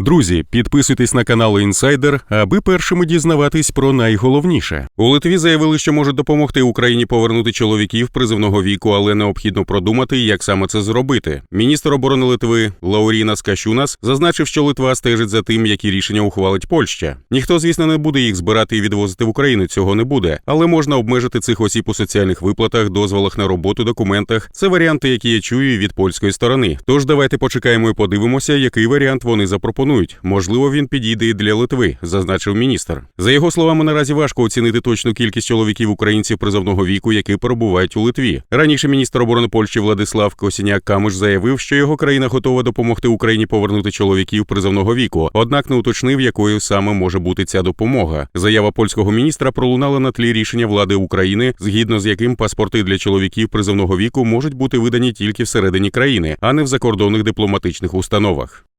Друзі, підписуйтесь на канал Інсайдер, аби першими дізнаватись про найголовніше. У Литві заявили, що можуть допомогти Україні повернути чоловіків призивного віку, але необхідно продумати, як саме це зробити. Міністр оборони Литви Лаурінас Кащунас зазначив, що Литва стежить за тим, які рішення ухвалить Польща. Ніхто, звісно, не буде їх збирати і відвозити в Україну. Цього не буде, але можна обмежити цих осіб у соціальних виплатах, дозволах на роботу, документах. Це варіанти, які я чую від польської сторони. Тож давайте почекаємо і подивимося, який варіант вони запропонують. Можливо, він підійде і для Литви, зазначив міністр. За його словами, наразі важко оцінити точну кількість чоловіків українців призовного віку, які перебувають у Литві. Раніше міністр оборони Польщі Владислав Косіняк Камиш заявив, що його країна готова допомогти Україні повернути чоловіків призовного віку, однак не уточнив, якою саме може бути ця допомога. Заява польського міністра пролунала на тлі рішення влади України, згідно з яким паспорти для чоловіків призовного віку можуть бути видані тільки всередині країни, а не в закордонних дипломатичних установах.